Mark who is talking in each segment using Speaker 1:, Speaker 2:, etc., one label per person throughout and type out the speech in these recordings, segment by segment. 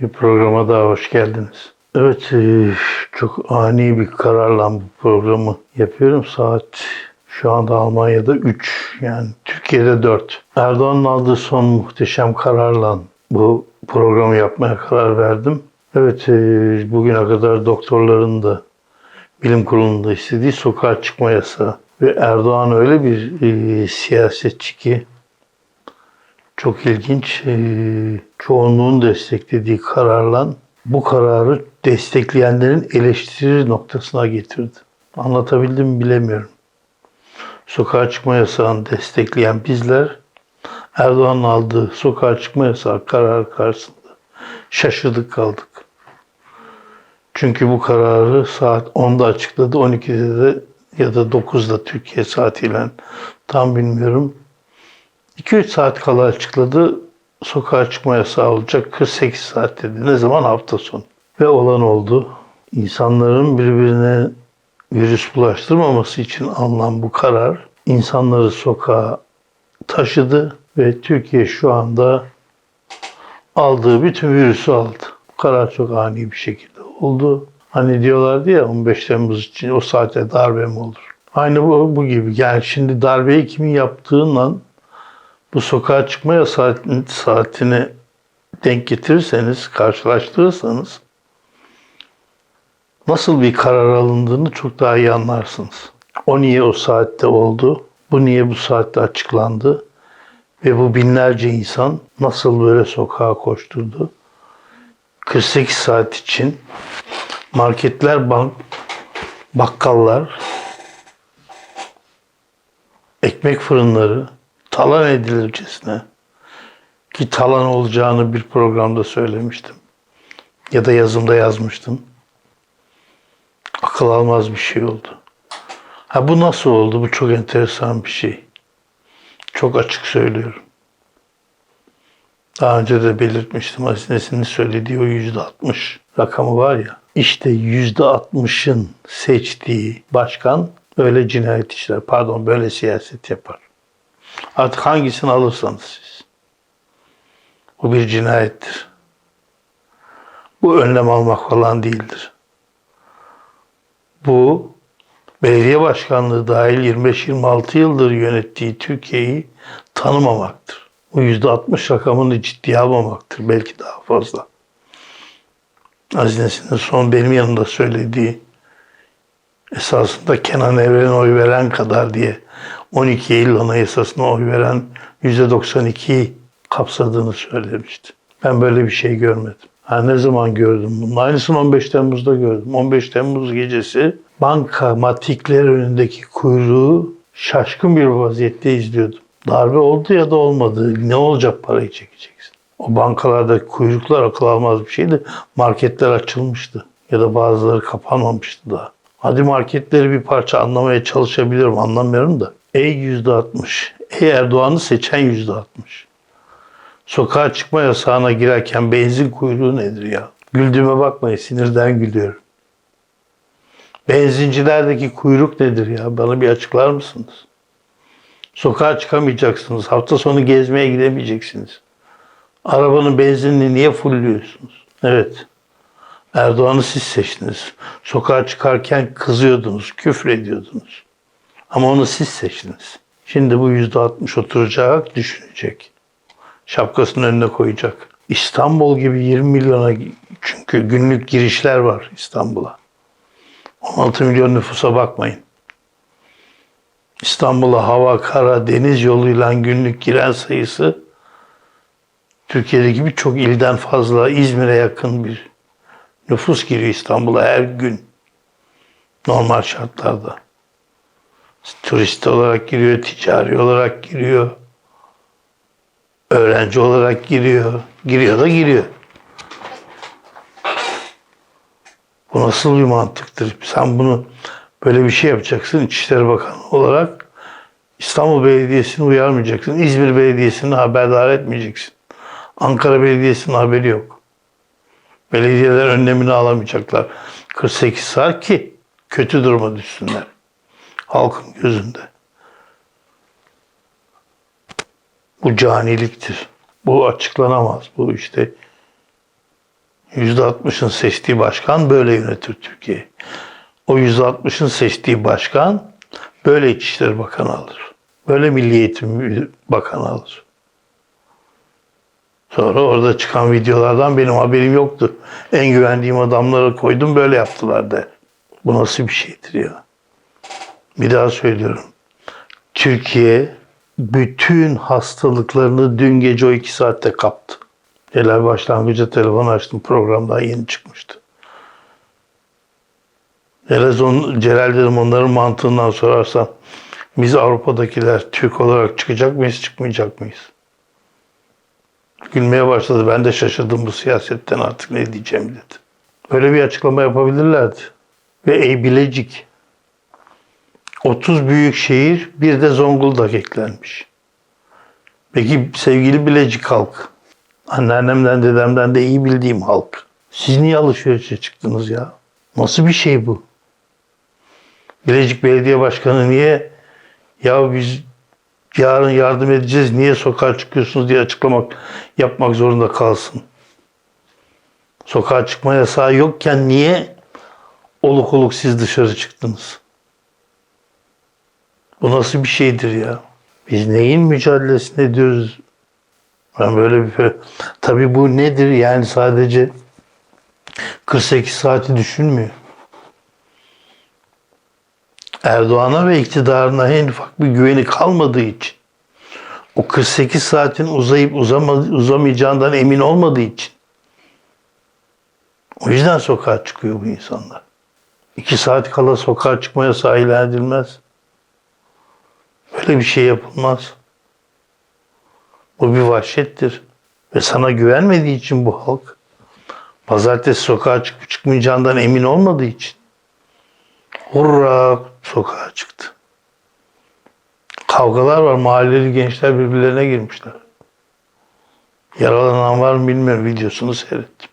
Speaker 1: Bir programa daha hoş geldiniz. Evet, e, çok ani bir kararla bu programı yapıyorum. Saat şu anda Almanya'da 3, yani Türkiye'de 4. Erdoğan'ın aldığı son muhteşem kararla bu programı yapmaya karar verdim. Evet, e, bugüne kadar doktorların da bilim kurulunda istediği sokağa çıkma yasağı. Ve Erdoğan öyle bir e, siyasetçi ki çok ilginç. Ee, çoğunluğun desteklediği kararla bu kararı destekleyenlerin eleştiri noktasına getirdi. Anlatabildim mi bilemiyorum. Sokağa çıkma yasağını destekleyen bizler Erdoğan'ın aldığı sokağa çıkma yasağı kararı karşısında şaşırdık kaldık. Çünkü bu kararı saat 10'da açıkladı, 12'de de ya da 9'da Türkiye saatiyle tam bilmiyorum 2-3 saat kala açıkladı. Sokağa çıkma yasağı olacak. 48 saat dedi. Ne zaman? Hafta sonu. Ve olan oldu. İnsanların birbirine virüs bulaştırmaması için alınan bu karar insanları sokağa taşıdı ve Türkiye şu anda aldığı bütün virüsü aldı. Bu karar çok ani bir şekilde oldu. Hani diyorlardı ya 15 Temmuz için o saate darbe mi olur? Aynı bu, bu gibi. Yani şimdi darbeyi kimin yaptığından bu sokağa çıkma yasağı saatini denk getirirseniz, karşılaştırırsanız nasıl bir karar alındığını çok daha iyi anlarsınız. O niye o saatte oldu? Bu niye bu saatte açıklandı? Ve bu binlerce insan nasıl böyle sokağa koşturdu? 48 saat için marketler, bank, bakkallar, ekmek fırınları, talan edilircesine ki talan olacağını bir programda söylemiştim. Ya da yazımda yazmıştım. Akıl almaz bir şey oldu. Ha bu nasıl oldu? Bu çok enteresan bir şey. Çok açık söylüyorum. Daha önce de belirtmiştim Aziz Nesin'in söylediği o yüzde altmış rakamı var ya. İşte yüzde altmışın seçtiği başkan öyle cinayet işler, pardon böyle siyaset yapar. Artık hangisini alırsanız siz. Bu bir cinayettir. Bu önlem almak falan değildir. Bu belediye başkanlığı dahil 25-26 yıldır yönettiği Türkiye'yi tanımamaktır. Bu %60 rakamını ciddiye almamaktır. Belki daha fazla. Aziz Nesin'in son benim yanımda söylediği esasında Kenan Evren'e oy veren kadar diye 12 Eylül Anayasası'na oy veren %92'yi kapsadığını söylemişti. Ben böyle bir şey görmedim. Ha, ne zaman gördüm bunu? Aynısını 15 Temmuz'da gördüm. 15 Temmuz gecesi bankamatikler önündeki kuyruğu şaşkın bir vaziyette izliyordum. Darbe oldu ya da olmadı. Ne olacak parayı çekeceksin. O bankalardaki kuyruklar akıl almaz bir şeydi. Marketler açılmıştı. Ya da bazıları kapanmamıştı daha. Hadi marketleri bir parça anlamaya çalışabilirim. Anlamıyorum da. Ey yüzde altmış. Ey Erdoğan'ı seçen yüzde altmış. Sokağa çıkma yasağına girerken benzin kuyruğu nedir ya? Güldüğüme bakmayın sinirden gülüyorum. Benzincilerdeki kuyruk nedir ya? Bana bir açıklar mısınız? Sokağa çıkamayacaksınız. Hafta sonu gezmeye gidemeyeceksiniz. Arabanın benzinini niye fullüyorsunuz? Evet. Erdoğan'ı siz seçtiniz. Sokağa çıkarken kızıyordunuz, küfür ediyordunuz. Ama onu siz seçtiniz. Şimdi bu yüzde altmış oturacak, düşünecek. Şapkasının önüne koyacak. İstanbul gibi 20 milyona çünkü günlük girişler var İstanbul'a. 16 milyon nüfusa bakmayın. İstanbul'a hava, kara, deniz yoluyla günlük giren sayısı Türkiye'deki gibi çok ilden fazla İzmir'e yakın bir nüfus giriyor İstanbul'a her gün. Normal şartlarda. Turist olarak giriyor, ticari olarak giriyor. Öğrenci olarak giriyor. Giriyor da giriyor. Bu nasıl bir mantıktır? Sen bunu böyle bir şey yapacaksın İçişleri Bakanı olarak. İstanbul Belediyesi'ni uyarmayacaksın. İzmir Belediyesi'ni haberdar etmeyeceksin. Ankara Belediyesi'nin haberi yok. Belediyeler önlemini alamayacaklar. 48 saat ki kötü duruma düşsünler. Halkın gözünde. Bu caniliktir. Bu açıklanamaz. Bu işte %60'ın seçtiği başkan böyle yönetir Türkiye'yi. O %60'ın seçtiği başkan böyle İçişleri Bakanı alır. Böyle Milli Eğitim Bakanı alır. Sonra orada çıkan videolardan benim haberim yoktu. En güvendiğim adamları koydum böyle yaptılar de. Bu nasıl bir şeydir ya? Bir daha söylüyorum. Türkiye bütün hastalıklarını dün gece o iki saatte kaptı. Celal başlangıcı telefon açtım. Programdan yeni çıkmıştı. Celal, on, Celal dedim onların mantığından sorarsan biz Avrupa'dakiler Türk olarak çıkacak mıyız, çıkmayacak mıyız? Gülmeye başladı. Ben de şaşırdım bu siyasetten artık ne diyeceğim dedi. Böyle bir açıklama yapabilirlerdi. Ve ey Bilecik 30 büyük şehir bir de Zonguldak eklenmiş. Peki sevgili Bilecik halk, anneannemden dedemden de iyi bildiğim halk. Siz niye alışverişe çıktınız ya? Nasıl bir şey bu? Bilecik Belediye Başkanı niye ya biz yarın yardım edeceğiz niye sokağa çıkıyorsunuz diye açıklamak yapmak zorunda kalsın. Sokağa çıkma yasağı yokken niye oluk oluk siz dışarı çıktınız? Bu nasıl bir şeydir ya? Biz neyin mücadelesini ediyoruz? Ben böyle bir tabii bu nedir yani sadece 48 saati düşünmüyor. Erdoğan'a ve iktidarına en ufak bir güveni kalmadığı için o 48 saatin uzayıp uzama, uzamayacağından emin olmadığı için o yüzden sokağa çıkıyor bu insanlar. İki saat kala sokağa çıkmaya ilan edilmez. Böyle bir şey yapılmaz. Bu bir vahşettir. Ve sana güvenmediği için bu halk pazartesi sokağa çıkıp çıkmayacağından emin olmadığı için hurra sokağa çıktı. Kavgalar var. Mahalleli gençler birbirlerine girmişler. Yaralanan var mı bilmiyorum. Videosunu seyrettim.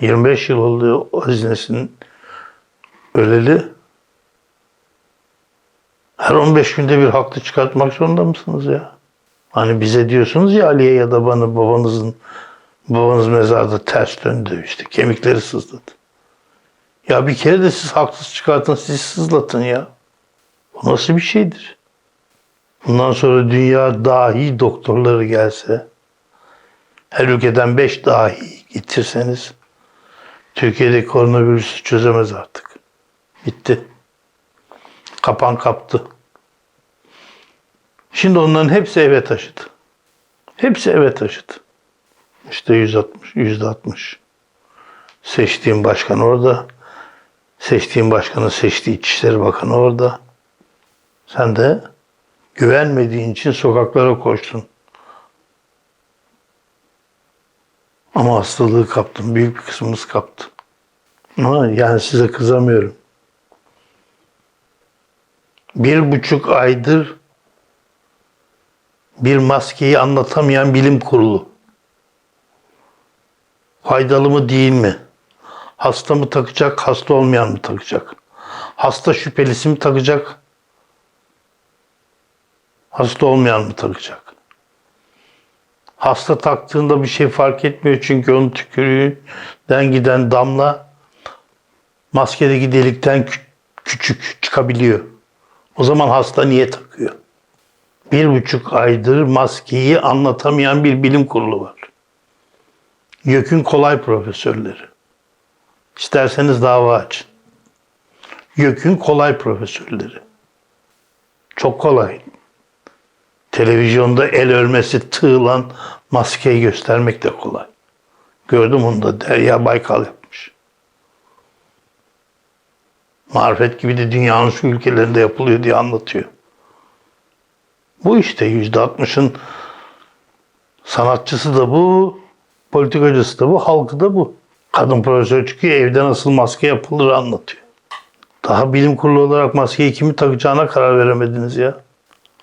Speaker 1: 25 yıl oldu Aziz Nesin'in öleli. Her 15 günde bir haklı çıkartmak zorunda mısınız ya? Hani bize diyorsunuz ya Ali'ye ya da bana babanızın babanız mezarda ters döndü işte kemikleri sızladı. Ya bir kere de siz haksız çıkartın siz sızlatın ya. Bu nasıl bir şeydir? Bundan sonra dünya dahi doktorları gelse her ülkeden beş dahi getirseniz Türkiye'deki koronavirüsü çözemez artık. Bitti. Kapan kaptı. Şimdi onların hepsi eve taşıdı. Hepsi eve taşıdı. İşte 160, yüzde 60. Seçtiğim başkan orada. Seçtiğim başkanın seçtiği İçişleri Bakanı orada. Sen de güvenmediğin için sokaklara koştun. Ama hastalığı kaptın. Büyük bir kısmımız kaptı. Ama yani size kızamıyorum. Bir buçuk aydır bir maskeyi anlatamayan bilim kurulu. Faydalı mı değil mi? Hasta mı takacak, hasta olmayan mı takacak? Hasta şüphelisi mi takacak? Hasta olmayan mı takacak? Hasta taktığında bir şey fark etmiyor çünkü onun tükürüğünden giden damla maskedeki delikten küçük çıkabiliyor. O zaman hasta niye takıyor? Bir buçuk aydır maskeyi anlatamayan bir bilim kurulu var. YÖK'ün kolay profesörleri. İsterseniz dava açın. YÖK'ün kolay profesörleri. Çok kolay. Televizyonda el örmesi tığlan maskeyi göstermek de kolay. Gördüm onu da Derya Baykal yapmış. Marifet gibi de dünyanın şu ülkelerinde yapılıyor diye anlatıyor. Bu işte yüzde altmışın sanatçısı da bu, politikacısı da bu, halkı da bu. Kadın profesör çıkıyor evde nasıl maske yapılır anlatıyor. Daha bilim kurulu olarak maskeyi kimi takacağına karar veremediniz ya.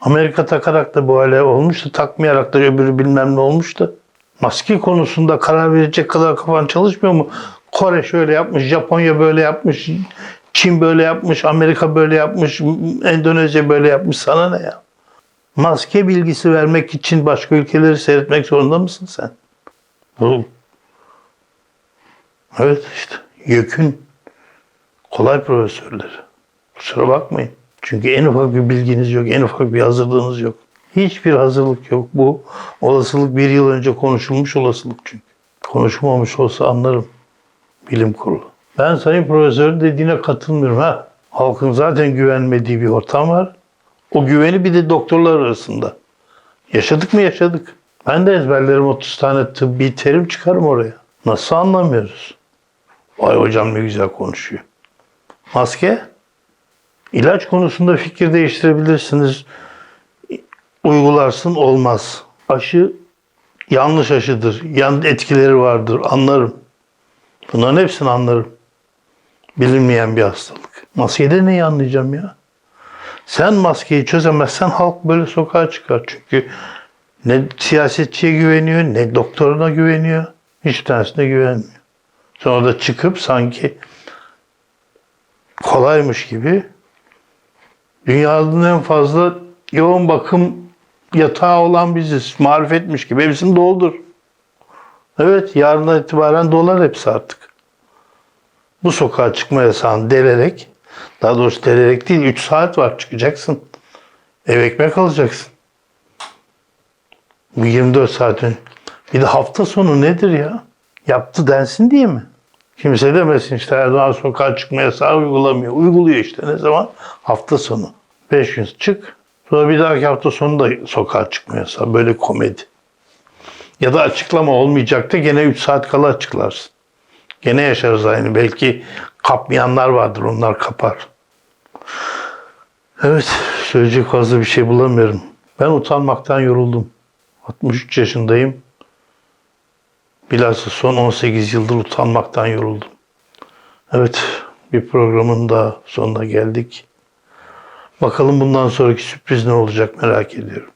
Speaker 1: Amerika takarak da bu hale olmuştu. Takmayarak da öbürü bilmem ne olmuştu. Maske konusunda karar verecek kadar kafan çalışmıyor mu? Kore şöyle yapmış, Japonya böyle yapmış, Çin böyle yapmış, Amerika böyle yapmış, Endonezya böyle yapmış. Sana ne ya? Maske bilgisi vermek için başka ülkeleri seyretmek zorunda mısın sen? Bu Evet işte YÖK'ün kolay profesörleri. Kusura bakmayın. Çünkü en ufak bir bilginiz yok, en ufak bir hazırlığınız yok. Hiçbir hazırlık yok. Bu olasılık bir yıl önce konuşulmuş olasılık çünkü. Konuşulmamış olsa anlarım bilim kurulu. Ben sayın profesörün dediğine katılmıyorum. Ha, halkın zaten güvenmediği bir ortam var. O güveni bir de doktorlar arasında. Yaşadık mı yaşadık. Ben de ezberlerim 30 tane tıbbi terim çıkarım oraya. Nasıl anlamıyoruz? Vay hocam ne güzel konuşuyor. Maske? İlaç konusunda fikir değiştirebilirsiniz. Uygularsın olmaz. Aşı yanlış aşıdır. Yan etkileri vardır. Anlarım. Bunların hepsini anlarım. Bilinmeyen bir hastalık. Maskede neyi anlayacağım ya? Sen maskeyi çözemezsen halk böyle sokağa çıkar. Çünkü ne siyasetçiye güveniyor, ne doktoruna güveniyor. Hiç tanesine güvenmiyor. Sonra da çıkıp sanki kolaymış gibi dünyanın en fazla yoğun bakım yatağı olan biziz. Marifetmiş gibi hepsini doldur. Evet yarından itibaren dolar hepsi artık. Bu sokağa çıkma yasağını delerek, daha doğrusu delerek değil 3 saat var çıkacaksın. Ev ekmek alacaksın. Bu 24 saat önce. Bir de hafta sonu nedir ya? Yaptı densin diye mi? Kimse demesin işte Erdoğan sokağa çıkma yasağı uygulamıyor. Uyguluyor işte ne zaman? Hafta sonu. 5 gün çık. Sonra bir dahaki hafta sonu da sokağa çıkma yasağı. Böyle komedi. Ya da açıklama olmayacak da gene 3 saat kala açıklarsın. Gene yaşarız aynı. Belki kapmayanlar vardır. Onlar kapar. Evet. Söyleyecek fazla bir şey bulamıyorum. Ben utanmaktan yoruldum. 63 yaşındayım. Bilhassa son 18 yıldır utanmaktan yoruldum. Evet, bir programın daha sonuna geldik. Bakalım bundan sonraki sürpriz ne olacak merak ediyorum.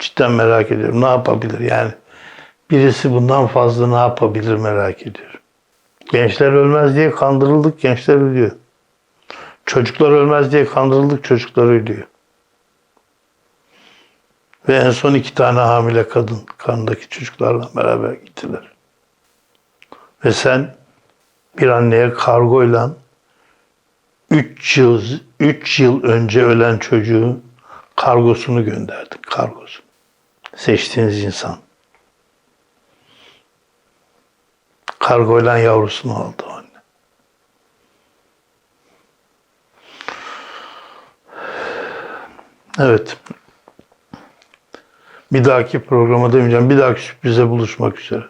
Speaker 1: Cidden merak ediyorum. Ne yapabilir yani? Birisi bundan fazla ne yapabilir merak ediyorum. Gençler ölmez diye kandırıldık, gençler ölüyor. Çocuklar ölmez diye kandırıldık, çocuklar ölüyor. Ve en son iki tane hamile kadın karnındaki çocuklarla beraber gittiler. Ve sen bir anneye kargoyla 3 yıl 3 yıl önce ölen çocuğu kargosunu gönderdin. Kargosunu. Seçtiğiniz insan. Kargoyla yavrusunu aldı anne. Evet. Bir dahaki programa demeyeceğim. Bir dahaki sürprize buluşmak üzere.